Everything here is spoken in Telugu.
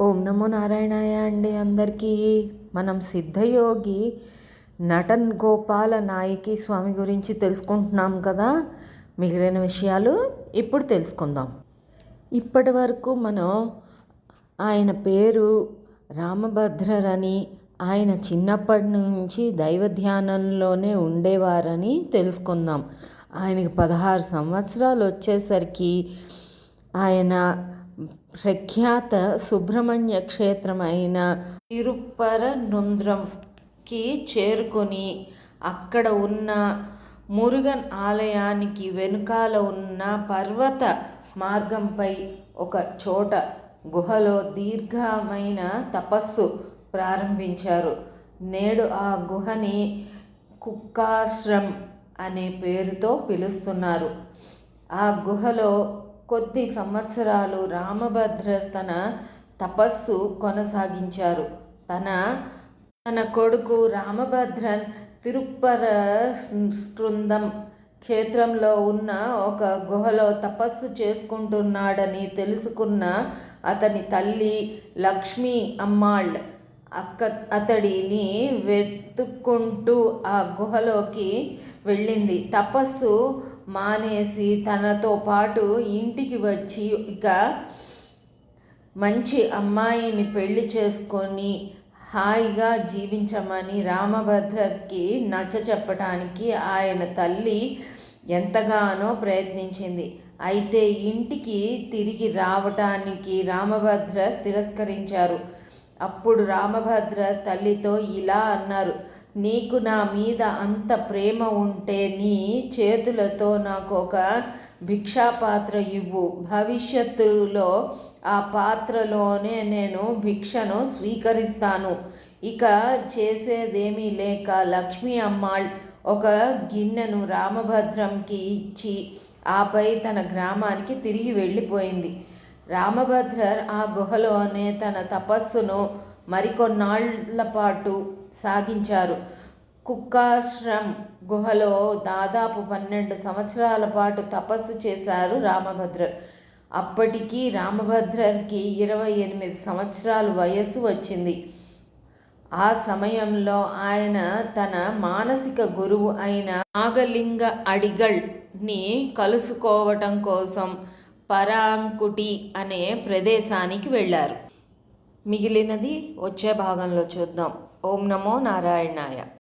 ఓం నమో నారాయణాయ అండి అందరికీ. మనం సిద్ధయోగి నటన్ గోపాల నాయకి స్వామి గురించి తెలుసుకుంటున్నాం కదా? మిగిలిన విషయాలు ఇప్పుడు తెలుసుకుందాం. ఇప్పటి వరకు మనం ఆయన పేరు రామభద్రరని ఆయన చిన్నప్పటి నుంచి దైవ ధ్యానంలోనే ఉండేవారని తెలుసుకుందాం. ఆయనకి పదహారు సంవత్సరాలు వచ్చేసరికి ఆయన ప్రఖ్యాత సుబ్రహ్మణ్య క్షేత్రమైన తిరుపరనుంద్రంకి చేరుకొని అక్కడ ఉన్న మురుగన్ ఆలయానికి వెనుకాల ఉన్న పర్వత మార్గంపై ఒక చోట గుహలో దీర్ఘమైన తపస్సు ప్రారంభించారు. నేడు ఆ గుహని కుక్కాశ్రమ్ అనే పేరుతో పిలుస్తున్నారు. ఆ గుహలో కొద్ది సంవత్సరాలు రామభద్ర తన తపస్సు కొనసాగించారు. తన తన కొడుకు రామభద్రన్ తిరుప్పర స్కృందం క్షేత్రంలో ఉన్న ఒక గుహలో తపస్సు చేసుకుంటున్నాడని తెలుసుకున్న అతని తల్లి లక్ష్మీ అమ్మాళ్ అక్క అతడిని వెతుక్కుంటూ ఆ గుహలోకి వెళ్ళింది. తపస్సు మానేసి తనతో పాటు ఇంటికి వచ్చి ఇక మంచి అమ్మాయిని పెళ్ళి చేసుకొని హాయిగా జీవించమని రామభద్రకి నచ్చ చెప్పటానికి ఆయన తల్లి ఎంతగానో ప్రయత్నించింది. అయితే ఇంటికి తిరిగి రావటానికి రామభద్ర తిరస్కరించారు. అప్పుడు రామభద్ర తల్లితో ఇలా అన్నారు. నీకు నా మీద అంత ప్రేమ ఉంటే నీ చేతులతో నాకు ఒక భిక్షాపాత్ర ఇవ్వు. భవిష్యత్తులో ఆ పాత్రలోనే నేను భిక్షను స్వీకరిస్తాను. ఇక చేసేదేమీ లేక లక్ష్మీ అమ్మాళ్ ఒక గిన్నెను రామభద్రంకి ఇచ్చి ఆపై తన గ్రామానికి తిరిగి వెళ్ళిపోయింది. రామభద్రర్ ఆ గుహలోనే తన తపస్సును మరికొన్నాళ్ళ పాటు సాగించారు. కుక్కాశ్రమ్ గుహలో దాదాపు పన్నెండు సంవత్సరాల పాటు తపస్సు చేశారు రామభద్రర్. అప్పటికి రామభద్రర్కి ఇరవై ఎనిమిది సంవత్సరాల వయస్సు వచ్చింది. ఆ సమయంలో ఆయన తన మానసిక గురువు అయిన నాగలింగ అడిగల్ని కలుసుకోవటం కోసం పరాంకుటి అనే ప్రదేశానికి వెళ్ళారు. మిగిలినది వచ్చే భాగంలో చూద్దాం. ఓం నమో నారాయణాయ.